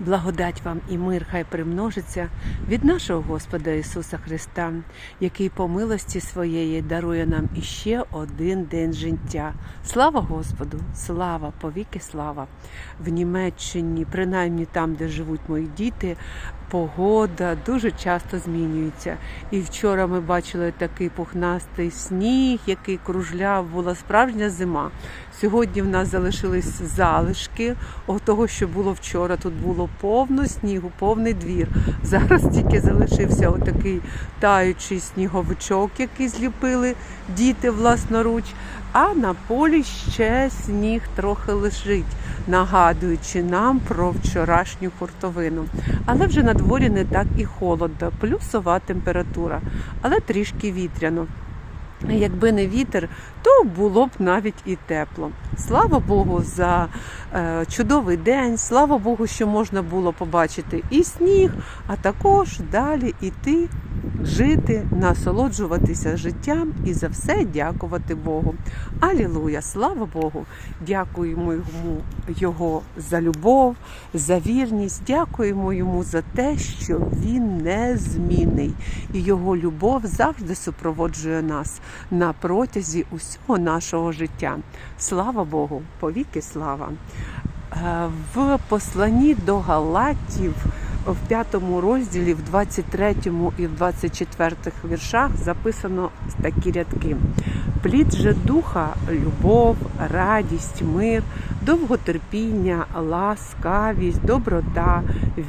благодать вам і мир хай примножиться від нашого Господа Ісуса Христа, який по милості своєї дарує нам іще один день життя. Слава Господу! Слава, повіки слава! В Німеччині, принаймні там, де живуть мої діти, погода дуже часто змінюється. І вчора ми бачили такий пухнастий сніг, який кружляв, була справжня зима. Сьогодні в нас залишились залишки того, що було вчора. Тут було повно снігу, повний двір. Зараз тільки залишився отакий таючий сніговичок, який зліпили діти власноруч. А на полі ще сніг трохи лежить, нагадуючи нам про вчорашню хуртовину. Але вже на дворі не так і холодно, плюсова температура, але трішки вітряно. Якби не вітер, то було б навіть і тепло. Слава Богу, за е, чудовий день. Слава Богу, що можна було побачити і сніг, а також далі іти, жити, насолоджуватися життям і за все дякувати Богу. Алілуя! Слава Богу! Дякуємо йому Його за любов, за вірність. Дякуємо йому за те, що він незмінний, і його любов завжди супроводжує нас на протязі усього нашого життя. Слава Богу, повіки слава! Е, В посланні до Галатів в п'ятому розділі, в 23 і в 24 віршах записано такі рядки. Плід же духа, любов, радість, мир, довготерпіння, ласкавість, доброта,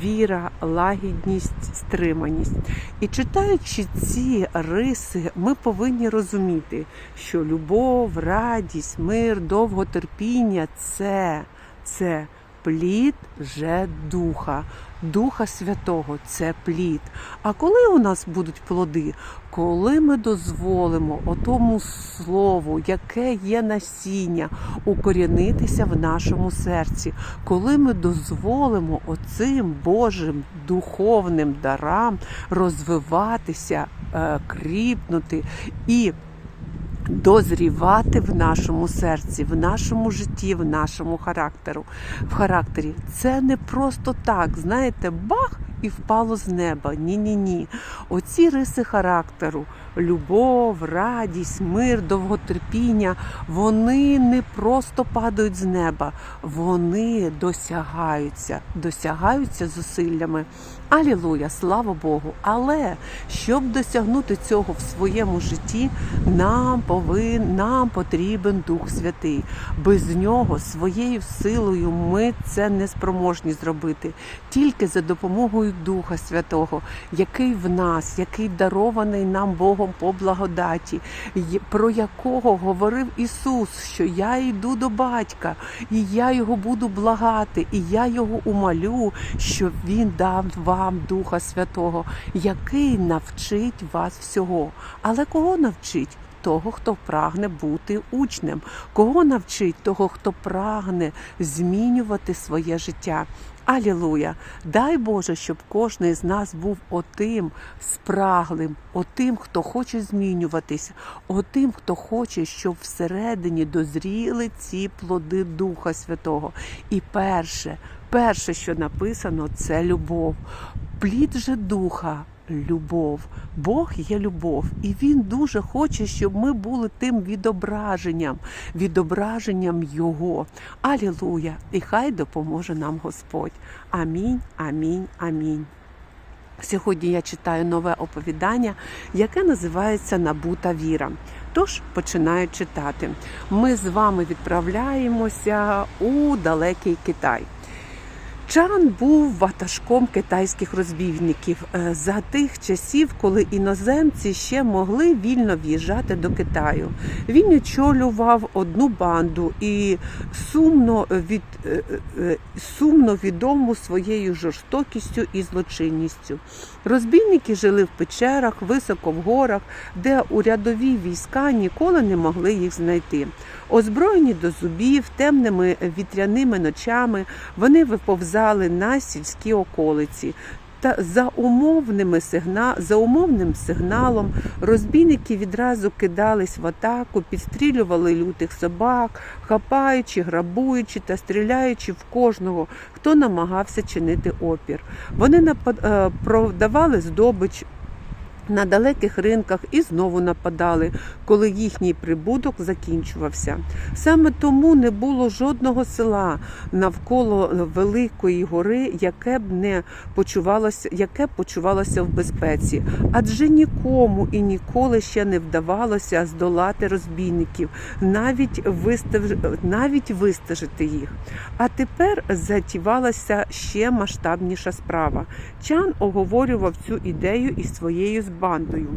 віра, лагідність, стриманість. І читаючи ці риси, ми повинні розуміти, що любов, радість, мир, довготерпіння це, це плід же духа. Духа Святого це плід. А коли у нас будуть плоди? Коли ми дозволимо отому слову, яке є насіння, укорінитися в нашому серці, коли ми дозволимо оцим Божим духовним дарам розвиватися, е, кріпнути і дозрівати в нашому серці, в нашому житті, в нашому характеру, в характері. Це не просто так, знаєте, бах і впало з неба. Ні-ні ні. Оці риси характеру, любов, радість, мир, довготерпіння, вони не просто падають з неба, вони досягаються, досягаються зусиллями. Алілуя, слава Богу! Але щоб досягнути цього в своєму житті, нам повин, нам потрібен Дух Святий. Без нього своєю силою ми це не спроможні зробити. Тільки за допомогою Духа Святого, який в нас, який дарований нам Богом по благодаті, про якого говорив Ісус, що я йду до батька, і я його буду благати, і я його умолю, щоб він дав вам Духа Святого, який навчить вас всього. Але кого навчить? Того, хто прагне бути учнем, кого навчить того, хто прагне змінювати своє життя. Алілуя! Дай Боже, щоб кожен з нас був отим спраглим, отим, хто хоче змінюватися, отим, хто хоче, щоб всередині дозріли ці плоди Духа Святого. І перше, перше, що написано, це любов. Плід же духа. Любов, Бог є любов, і Він дуже хоче, щоб ми були тим відображенням, відображенням Його. Алілуя! І хай допоможе нам Господь. Амінь, амінь, амінь. Сьогодні я читаю нове оповідання, яке називається Набута віра. Тож починаю читати. Ми з вами відправляємося у далекий Китай. Чан був ватажком китайських розбійників е, за тих часів, коли іноземці ще могли вільно в'їжджати до Китаю. Він очолював одну банду і сумно від е, е, сумно відому своєю жорстокістю і злочинністю. Розбійники жили в печерах, високо в горах, де урядові війська ніколи не могли їх знайти. Озброєні до зубів, темними вітряними ночами, вони виповзали на сільські околиці. Та за умовними сигна... за умовним сигналом розбійники відразу кидались в атаку, підстрілювали лютих собак, хапаючи, грабуючи та стріляючи в кожного, хто намагався чинити опір. Вони напад... е, продавали здобич. На далеких ринках і знову нападали, коли їхній прибуток закінчувався. Саме тому не було жодного села навколо Великої гори, яке б не почувалося, яке б почувалося в безпеці, адже нікому і ніколи ще не вдавалося здолати розбійників, навіть вистав... навіть вистежити їх. А тепер затівалася ще масштабніша справа. Чан оговорював цю ідею із своєю бандою.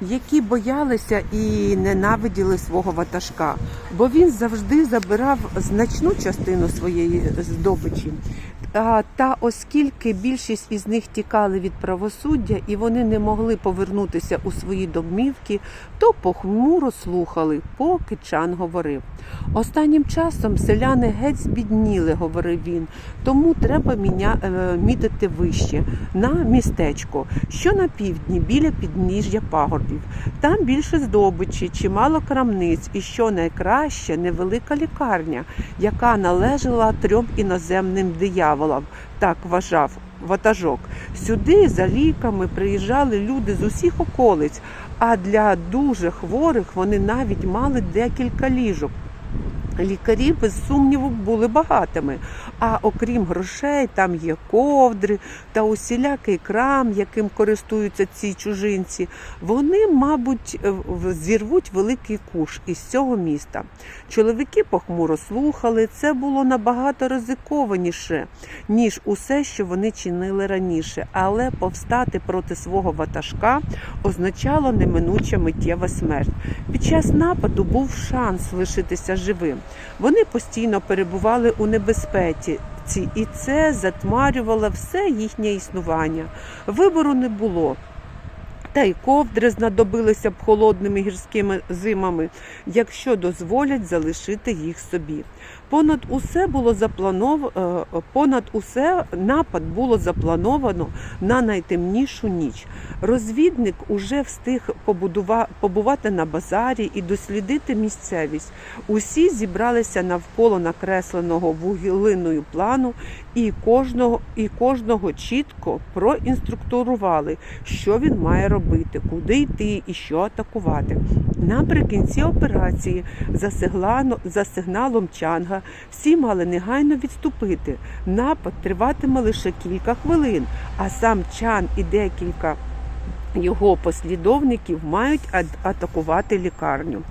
Які боялися і ненавиділи свого ватажка, бо він завжди забирав значну частину своєї здобичі. Та, та оскільки більшість із них тікали від правосуддя і вони не могли повернутися у свої домівки, то похмуро слухали, поки Чан говорив. Останнім часом селяни геть збідніли, говорив він, тому треба міня, е, мітити вище на містечко, що на півдні біля підніжжя пагорбів. Там більше здобичі, чимало крамниць, і що найкраще невелика лікарня, яка належала трьом іноземним дияволам, так вважав ватажок. Сюди за ліками приїжджали люди з усіх околиць, а для дуже хворих вони навіть мали декілька ліжок. Лікарі, без сумніву, були багатими. А окрім грошей, там є ковдри та усілякий крам, яким користуються ці чужинці. Вони, мабуть, в- зірвуть великий куш із цього міста. Чоловіки похмуро слухали. Це було набагато ризикованіше, ніж усе, що вони чинили раніше. Але повстати проти свого ватажка означало неминуча миттєва смерть. Під час нападу був шанс лишитися живим. Вони постійно перебували у небезпеці, і це затмарювало все їхнє існування. Вибору не було. Та й ковдри знадобилися б холодними гірськими зимами, якщо дозволять залишити їх собі. Понад усе було заплановано, понад усе напад було заплановано на найтемнішу ніч. Розвідник уже встиг побувати на базарі і дослідити місцевість. Усі зібралися навколо накресленого вуглиною плану, і кожного, і кожного чітко проінструктурували, що він має робити, куди йти і що атакувати. Наприкінці операції за сигналом Чанга всі мали негайно відступити. Напад триватиме лише кілька хвилин, а сам Чан і декілька його послідовників мають атакувати лікарню.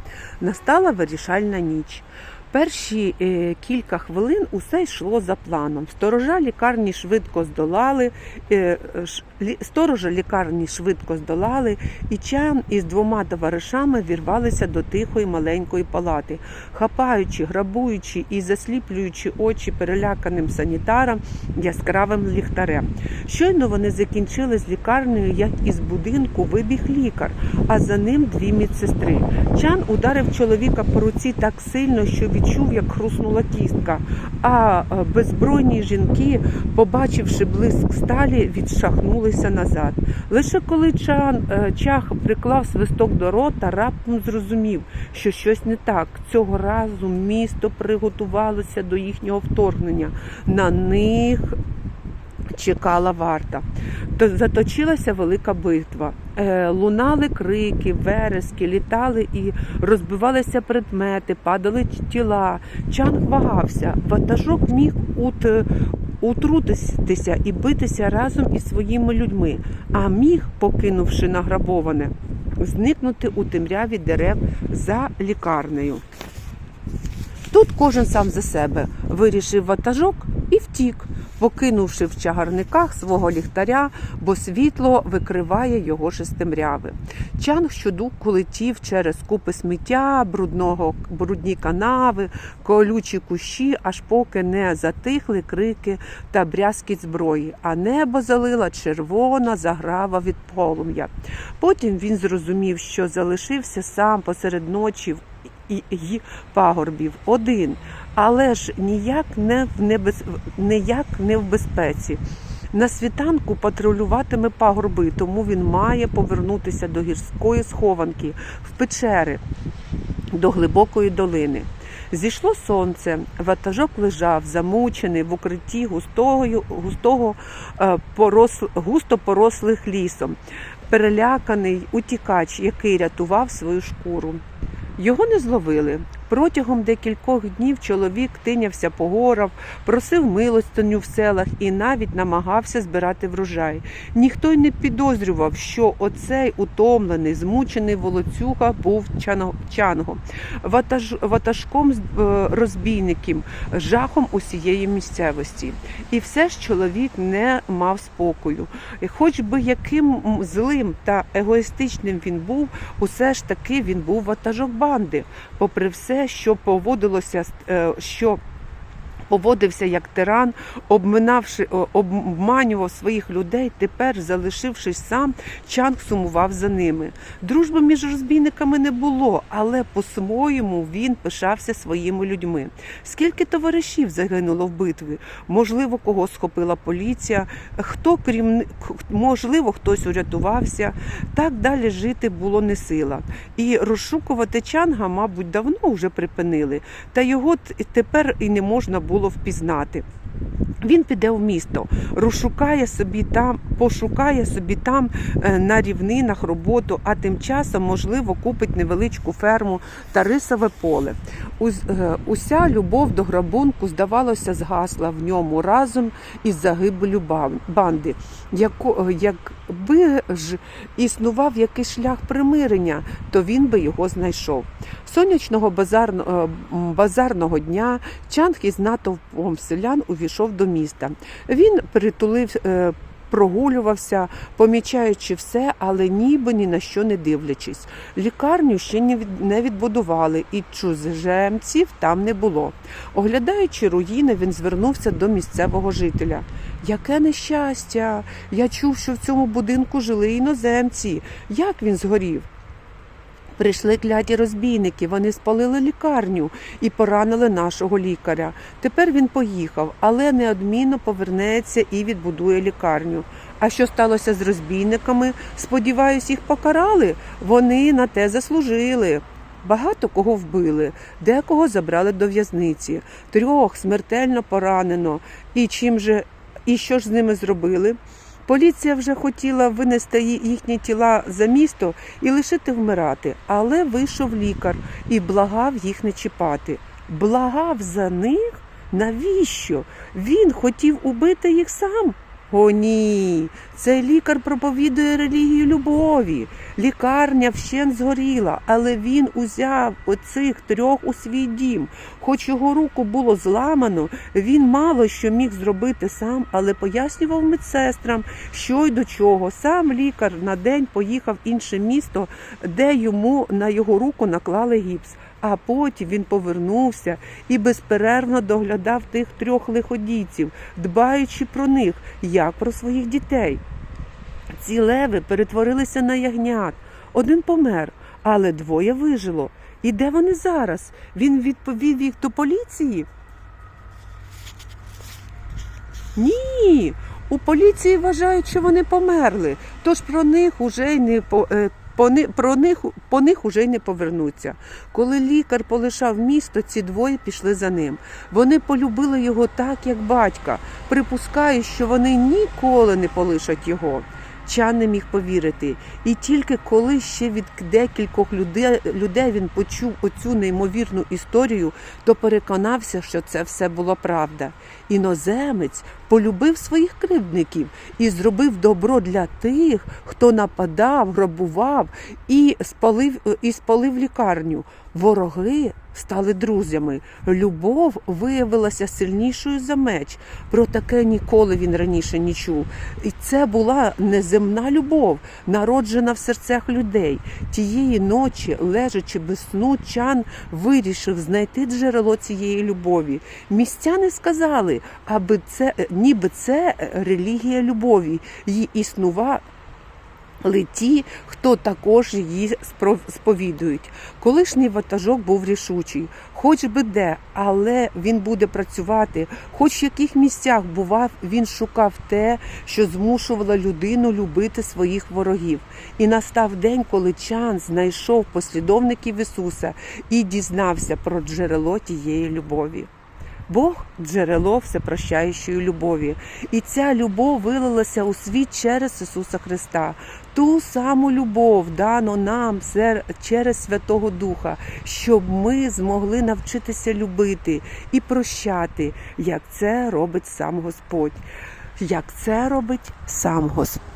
Настала вирішальна ніч. Перші е, кілька хвилин усе йшло за планом. Сторожа лікарні швидко здолали, е, сторожа лікарні швидко здолали, і чан із двома товаришами вірвалися до тихої маленької палати, хапаючи, грабуючи і засліплюючи очі переляканим санітарам яскравим ліхтарем. Щойно вони закінчили з лікарнею, як із будинку вибіг лікар, а за ним дві медсестри. Чан ударив чоловіка по руці так сильно, що відчув, як хруснула кістка. А е, беззбройні жінки, побачивши блиск сталі, відшахнулися назад. Лише коли Чан е, чах приклав свисток до рота, раптом зрозумів, що щось не так. Цього разу місто приготувалося до їхнього вторгнення. На них чекала варта. То заточилася велика битва. Е, лунали крики, верески, літали і розбивалися предмети, падали тіла. Чанг вагався. Ватажок міг ут, утрутитися і битися разом із своїми людьми, а міг, покинувши награбоване, зникнути у темряві дерев за лікарнею. Тут кожен сам за себе вирішив ватажок і втік, покинувши в чагарниках свого ліхтаря, бо світло викриває його шестимряви. Чанг щодуку летів через купи сміття, брудного, брудні канави, колючі кущі, аж поки не затихли крики та брязкіт зброї, а небо залила червона заграва від полум'я. Потім він зрозумів, що залишився сам посеред ночі в і, і пагорбів один. Але ж ніяк не в небез... ніяк не в безпеці. На світанку патрулюватиме пагорби, тому він має повернутися до гірської схованки в печери до глибокої долини. Зійшло сонце, ватажок лежав, замучений в укритті густого, густого е, порос, густо порослих лісом, переляканий утікач, який рятував свою шкуру. Його не зловили. Протягом декількох днів чоловік тинявся по горах, просив милостиню в селах і навіть намагався збирати врожай. Ніхто й не підозрював, що оцей утомлений, змучений волоцюга був Чанго- Чанго, ватаж, ватажком е, розбійників, жахом усієї місцевості. І все ж чоловік не мав спокою. Хоч би яким злим та егоїстичним він був, усе ж таки він був ватажок банди. Попри все, що поводилося, е, що поводився як тиран, обминавши, обманював своїх людей, тепер, залишившись сам, Чанг сумував за ними. Дружби між розбійниками не було, але по-своєму він пишався своїми людьми. Скільки товаришів загинуло в битві? Можливо, кого схопила поліція, хто крім можливо, хтось урятувався. Так далі жити було не сила. І розшукувати Чанга, мабуть, давно вже припинили, та його тепер і не можна було впізнати. Він піде в місто, розшукає собі там, пошукає собі там е, на рівнинах роботу, а тим часом, можливо, купить невеличку ферму та рисове поле. Е, Уся любов до грабунку, здавалося, згасла в ньому разом із загибелю банди. Е, якби ж існував якийсь шлях примирення, то він би його знайшов. Сонячного базарно, е, базарного дня Чанг із натовпом селян увійшов до міста. Він притулив. Прогулювався, помічаючи все, але ніби ні на що не дивлячись. Лікарню ще не відбудували, і чужемців там не було. Оглядаючи руїни, він звернувся до місцевого жителя. Яке нещастя! Я чув, що в цьому будинку жили іноземці. Як він згорів? Прийшли кляті розбійники, вони спалили лікарню і поранили нашого лікаря. Тепер він поїхав, але неодмінно повернеться і відбудує лікарню. А що сталося з розбійниками? Сподіваюсь, їх покарали. Вони на те заслужили. Багато кого вбили, декого забрали до в'язниці, трьох смертельно поранено. І чим же і що ж з ними зробили? Поліція вже хотіла винести їхні тіла за місто і лишити вмирати, але вийшов лікар і благав їх не чіпати. Благав за них? Навіщо? Він хотів убити їх сам. О, ні, цей лікар проповідує релігію любові. Лікарня вщен згоріла, але він узяв оцих трьох у свій дім. Хоч його руку було зламано, він мало що міг зробити сам, але пояснював медсестрам, що й до чого. Сам лікар на день поїхав в інше місто, де йому на його руку наклали гіпс. А потім він повернувся і безперервно доглядав тих трьох лиходійців, дбаючи про них, як про своїх дітей. Ці леви перетворилися на ягнят. Один помер, але двоє вижило. І де вони зараз? Він відповів їх до поліції? Ні. У поліції вважають, що вони померли, тож про них уже й не по. них, про них по них уже й не повернуться. Коли лікар полишав місто, ці двоє пішли за ним. Вони полюбили його так, як батька. Припускаю, що вони ніколи не полишать його. Чан не міг повірити. І тільки коли ще від декількох людей, він почув оцю неймовірну історію, то переконався, що це все було правда. Іноземець полюбив своїх кривдників і зробив добро для тих, хто нападав, грабував і спалив, і спалив лікарню. Вороги стали друзями. Любов виявилася сильнішою за меч. Про таке ніколи він раніше не чув. І це була неземна любов, народжена в серцях людей. Тієї ночі, лежачи без сну, Чан вирішив знайти джерело цієї любові. Містяни сказали, аби це ніби це релігія любові. Її існува, Але ті, хто також її сповідують. Колишній ватажок був рішучий, хоч би де, але він буде працювати. Хоч в яких місцях бував, він шукав те, що змушувало людину любити своїх ворогів. І настав день, коли Чан знайшов послідовників Ісуса і дізнався про джерело тієї любові. Бог джерело всепрощаючої любові, і ця любов вилилася у світ через Ісуса Христа. Ту саму любов дано нам через Святого Духа, щоб ми змогли навчитися любити і прощати, як це робить сам Господь, як це робить сам Господь.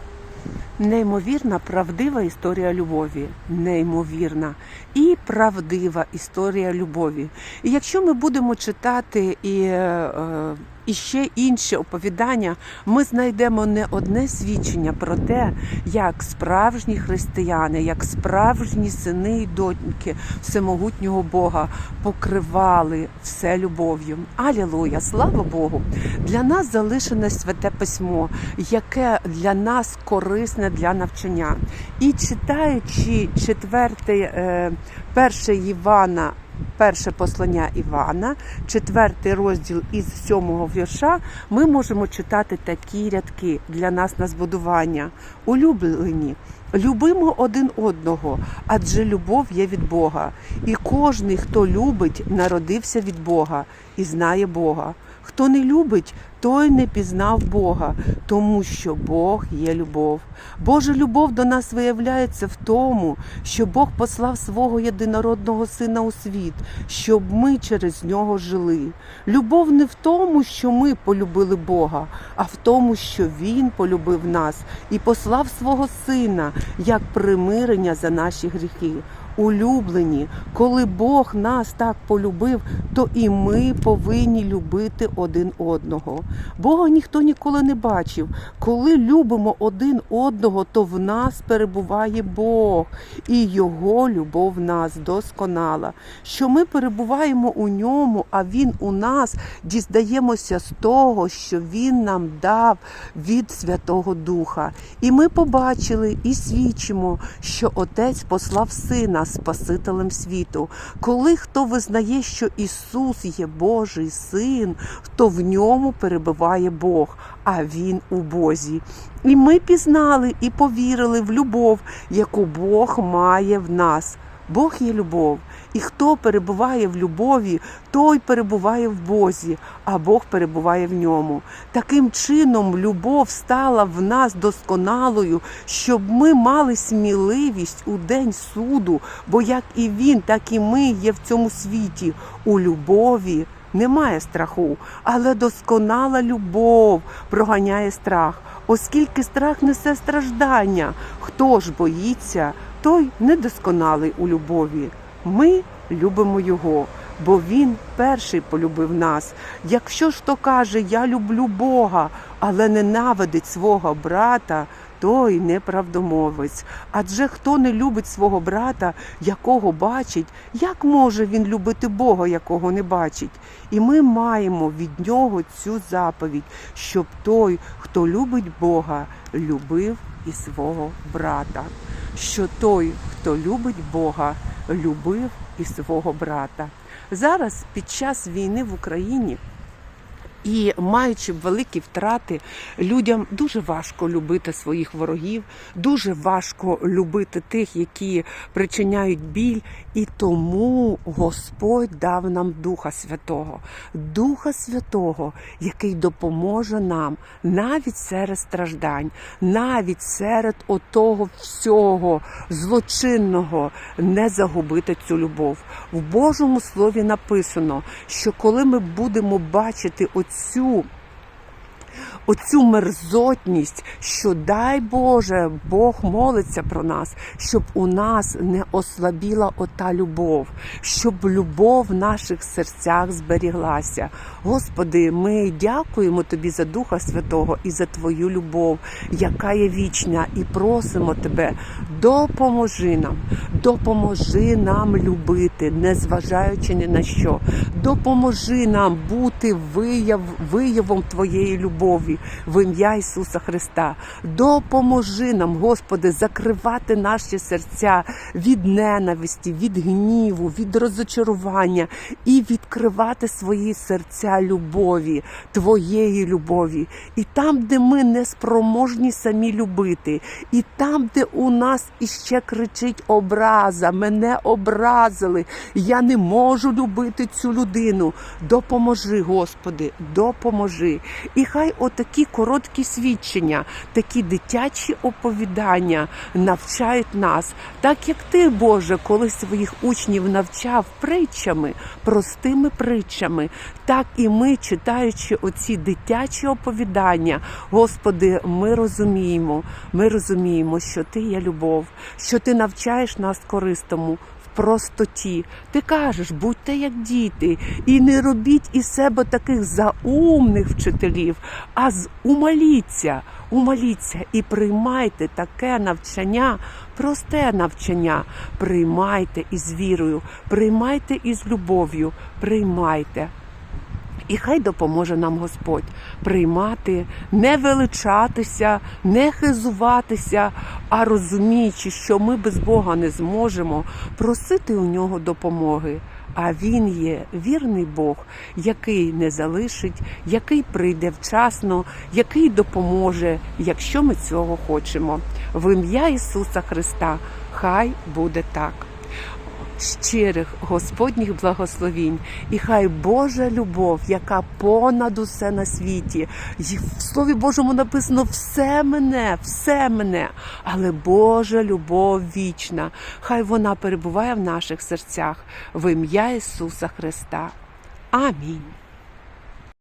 Неймовірна правдива історія любові, неймовірна і правдива історія любові. І якщо ми будемо читати і, е, і ще інші оповідання, ми знайдемо не одне свідчення про те, як справжні християни, як справжні сини і доньки всемогутнього Бога покривали все любов'ю. Алілуя! Слава Богу! Для нас залишене святе письмо, яке для нас корисне для навчання. І читаючи четвертий, е, перше Івана, перше послання Івана, четвертий розділ із сьомого вірша, ми можемо читати такі рядки для нас на збудування. Улюблені. Любимо один одного, адже любов є від Бога, і кожний, хто любить, народився від Бога і знає Бога. Хто не любить, той не пізнав Бога, тому що Бог є любов. Божа любов до нас виявляється в тому, що Бог послав свого єдинородного сина у світ, щоб ми через нього жили. Любов не в тому, що ми полюбили Бога, а в тому, що Він полюбив нас і послав свого сина як примирення за наші гріхи. Улюблені, коли Бог нас так полюбив, то і ми повинні любити один одного. Бога ніхто ніколи не бачив. Коли любимо один одного, то в нас перебуває Бог, і Його любов в нас досконала. Що ми перебуваємо у ньому, а Він у нас дізнаємося з того, що Він нам дав від Святого Духа. І ми побачили і свідчимо, що Отець послав Сина Спасителем світу. Коли хто визнає, що Ісус є Божий Син, то в ньому перебуває Бог, а Він у Бозі. І ми пізнали і повірили в любов, яку Бог має в нас. Бог є любов, і хто перебуває в любові, той перебуває в Бозі, а Бог перебуває в ньому. Таким чином, любов стала в нас досконалою, щоб ми мали сміливість у день суду, бо як і він, так і ми є в цьому світі у любові. Немає страху, але досконала любов проганяє страх, оскільки страх несе страждання. Хто ж боїться, той недосконалий у любові. Ми любимо його, бо він перший полюбив нас. Якщо ж хто каже, я люблю Бога, але ненавидить свого брата, той неправдомовець. Адже хто не любить свого брата, якого бачить, як може він любити Бога, якого не бачить? І ми маємо від нього цю заповідь, щоб той, хто любить Бога, любив і свого брата. Що той, хто любить Бога, любив і свого брата. Зараз під час війни в Україні. І маючи великі втрати, людям дуже важко любити своїх ворогів, дуже важко любити тих, які причиняють біль. І тому Господь дав нам Духа Святого, Духа Святого, який допоможе нам навіть серед страждань, навіть серед отого всього злочинного не загубити цю любов. В Божому Слові написано, що коли ми будемо бачити оцю оцю мерзотність, що дай Боже, Бог молиться про нас, щоб у нас не ослабіла ота любов, щоб любов в наших серцях зберіглася. Господи, ми дякуємо Тобі за Духа Святого і за Твою любов, яка є вічна, і просимо Тебе, допоможи нам, допоможи нам любити, незважаючи ні на що. Допоможи нам бути вияв, виявом Твоєї любові. В ім'я Ісуса Христа. Допоможи нам, Господи, закривати наші серця від ненависті, від гніву, від розочарування і відкривати свої серця любові, Твоєї любові. І там, де ми не спроможні самі любити, і там, де у нас іще кричить образа, мене образили, я не можу любити цю людину. Допоможи, Господи, допоможи. І хай отакі короткі свідчення, такі дитячі оповідання навчають нас, так як ти, Боже, коли своїх учнів навчав притчами, простими притчами, так і ми, читаючи оці дитячі оповідання, Господи, ми розуміємо, ми розуміємо, що Ти є любов, що Ти навчаєш нас користому простоті. Ти кажеш, будьте як діти, і не робіть із себе таких заумних вчителів, а з умаліться, умаліться і приймайте таке навчання, просте навчання. Приймайте із вірою, приймайте із любов'ю, приймайте. І хай допоможе нам Господь приймати, не величатися, не хизуватися, а розуміючи, що ми без Бога не зможемо просити у нього допомоги. А він є вірний Бог, який не залишить, який прийде вчасно, який допоможе, якщо ми цього хочемо. В ім'я Ісуса Христа хай буде так щирих Господніх благословінь, і хай Божа любов, яка понад усе на світі, І в Слові Божому написано все мене, все мене, але Божа любов вічна, хай вона перебуває в наших серцях в ім'я Ісуса Христа. Амінь.